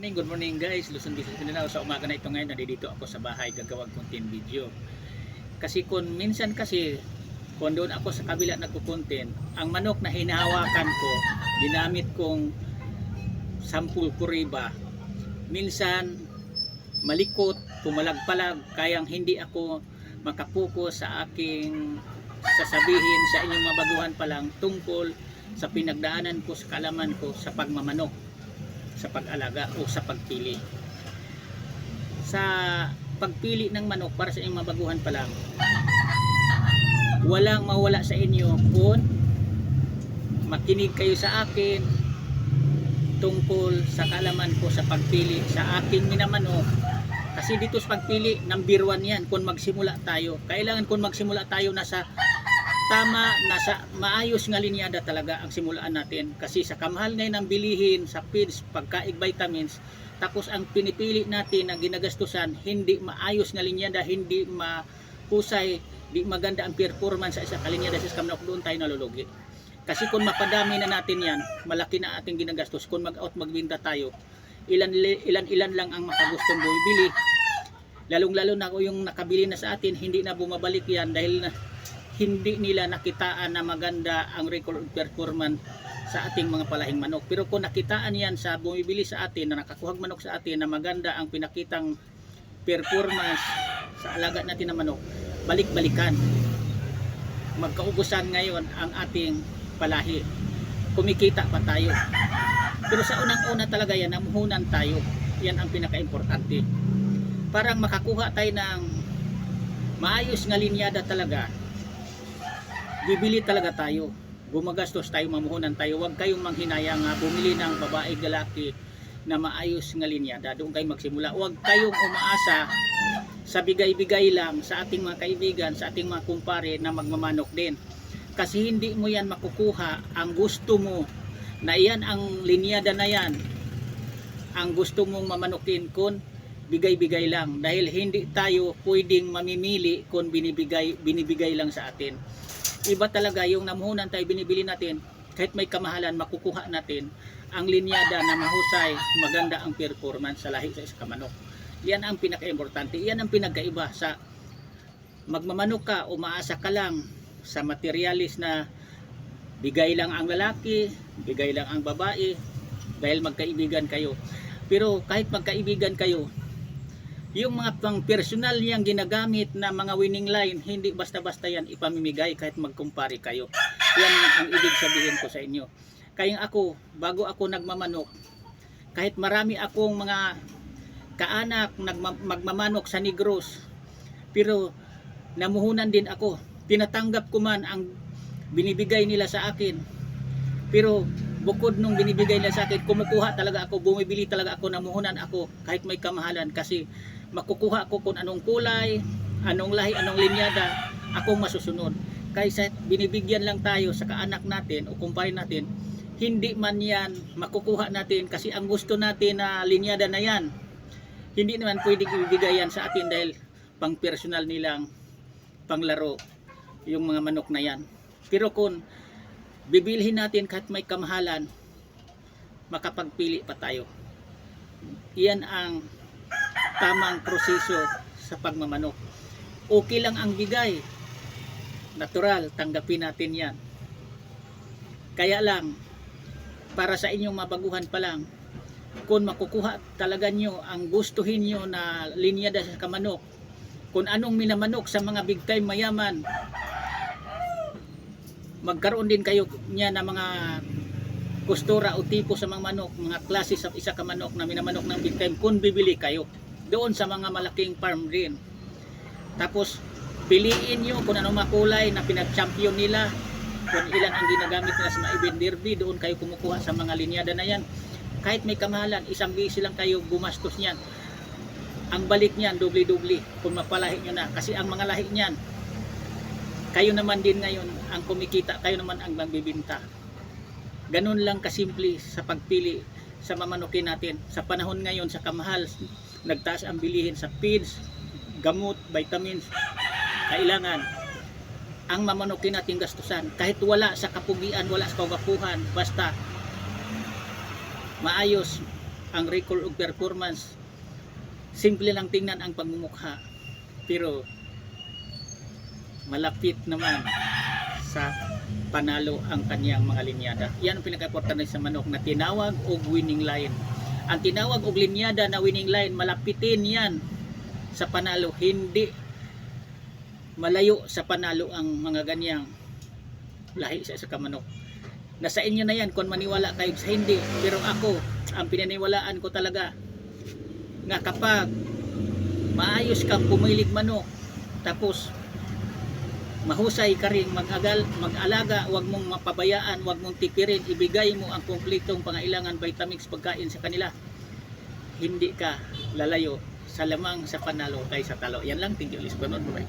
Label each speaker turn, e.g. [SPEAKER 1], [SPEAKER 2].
[SPEAKER 1] morning, good morning guys. Luzon, Visayas, Mindanao. Sa umaga na ito ngayon, nandito ako sa bahay gagawag content video. Kasi kung minsan kasi, kung doon ako sa kabila nagko-content, ang manok na hinahawakan ko, ginamit kong sampul kuriba, minsan malikot, pumalagpalag, kayang hindi ako makapokus sa aking sasabihin sa inyong mabaguhan pa lang tungkol sa pinagdaanan ko sa kalaman ko sa pagmamanok sa pag-alaga o sa pagpili. Sa pagpili ng manok para sa inyong mabaguhan pa lang, walang mawala sa inyo kung makinig kayo sa akin tungkol sa kalaman ko sa pagpili sa aking minamanok kasi dito sa pagpili number one yan kung magsimula tayo kailangan kung magsimula tayo nasa tama nasa maayos nga linyada talaga ang simulaan natin. Kasi sa kamahal ngayon ng bilihin sa feeds pagkaig vitamins tapos ang pinipili natin na ginagastusan hindi maayos nga linyada hindi mahusay di maganda ang performance sa isa kalinyada sa kamnok doon tayo nalulugi. Kasi kung mapadami na natin yan malaki na ating ginagastos. Kung mag out magbinta tayo ilan ilan ilan lang ang makagustong bumibili. Lalong lalo na yung nakabili na sa atin hindi na bumabalik yan dahil na hindi nila nakitaan na maganda ang record performance sa ating mga palahing manok. Pero kung nakitaan yan sa bumibili sa atin, na nakakuhag manok sa atin na maganda ang pinakitang performance sa alaga natin na manok, balik-balikan. Magkaubusan ngayon ang ating palahi. Kumikita pa tayo. Pero sa unang-una talaga yan, namuhunan tayo. Yan ang pinaka-importante. Parang makakuha tayo ng maayos nga linyada talaga bibili talaga tayo. Gumagastos tayo mamuhunan tayo. Huwag kayong manghinayang nga bumili ng babae galaki na maayos nga linyada doon kayo magsimula. Huwag kayong umaasa sa bigay-bigay lang sa ating mga kaibigan sa ating mga kumpare na magmamanok din. Kasi hindi mo yan makukuha. Ang gusto mo na iyan ang linyada na yan ang gusto mong mamanokin kung bigay-bigay lang. Dahil hindi tayo pwedeng mamimili kung binibigay binibigay lang sa atin iba talaga yung namuhunan tayo binibili natin. Kahit may kamahalan makukuha natin ang linyada na mahusay maganda ang performance sa lahi sa iskamanok yan ang pinaka-importante. Yan ang pinagkaiba sa magmamanok ka umaasa ka lang sa materialis na bigay lang ang lalaki bigay lang ang babae dahil magkaibigan kayo. Pero kahit magkaibigan kayo yung mga pang personal niyang ginagamit na mga winning line, hindi basta-basta yan ipamimigay kahit magkumpare kayo. Yan ang ibig sabihin ko sa inyo. Kaya ako, bago ako nagmamanok, kahit marami akong mga kaanak magmamanok sa Negros, pero namuhunan din ako. Tinatanggap ko man ang binibigay nila sa akin. Pero bukod nung binibigay nila sa akin, kumukuha talaga ako, bumibili talaga ako, namuhunan ako kahit may kamahalan kasi makukuha ko kung anong kulay, anong lahi, anong linyada, akong masusunod. Kaysa binibigyan lang tayo sa kaanak natin o kumpare natin, hindi man yan makukuha natin kasi ang gusto natin na linyada na yan, hindi naman pwedeng ibigay yan sa atin dahil pang personal nilang panglaro yung mga manok na yan. Pero kung bibilhin natin kahit may kamahalan, makapagpili pa tayo. Iyan ang tamang proseso sa pagmamanok. Okay lang ang bigay. Natural, tanggapin natin yan. Kaya lang, para sa inyong mabaguhan pa lang, kung makukuha talaga nyo ang gustuhin nyo na linyada sa kamanok, kung anong minamanok sa mga big time mayaman, magkaroon din kayo niya na mga kustura o tipo sa mga manok, mga klase sa isa ka manok na minamanok ng big time kung bibili kayo doon sa mga malaking farm din. Tapos piliin nyo kung anong makulay na pinag-champion nila, kung ilan ang ginagamit nila sa mga event doon kayo kumukuha sa mga linyada na yan. Kahit may kamahalan, isang bisi lang kayo gumastos niyan. Ang balik niyan, doble-doble kung mapalahi nyo na. Kasi ang mga lahi niyan, kayo naman din ngayon ang kumikita, kayo naman ang magbibinta. Ganun lang kasimple sa pagpili sa mamanukin natin. Sa panahon ngayon, sa kamahal, nagtaas ang bilihin sa feeds, gamot, vitamins, kailangan ang mamanukin natin gastusan. Kahit wala sa kapugian, wala sa kagapuhan, basta maayos, ang record of performance simple lang tingnan ang pagmumukha pero malapit naman sa panalo ang kanyang mga linyada. Yan ang pinaka-importante sa manok na tinawag og winning line. Ang tinawag og linyada na winning line, malapitin yan sa panalo, hindi malayo sa panalo ang mga ganyang lahi sa isa ka manok. Nasa inyo na yan kung maniwala kayo sa hindi. Pero ako, ang pinaniwalaan ko talaga nga kapag maayos kang pumilig manok tapos mahusay ka rin mag-agal, mag-alaga, wag mong mapabayaan, wag mong tipirin, ibigay mo ang kumpletong pangailangan vitamins pagkain sa kanila. Hindi ka lalayo sa lamang sa panalo kay sa talo. Yan lang, thank you, Liz. Bye-bye.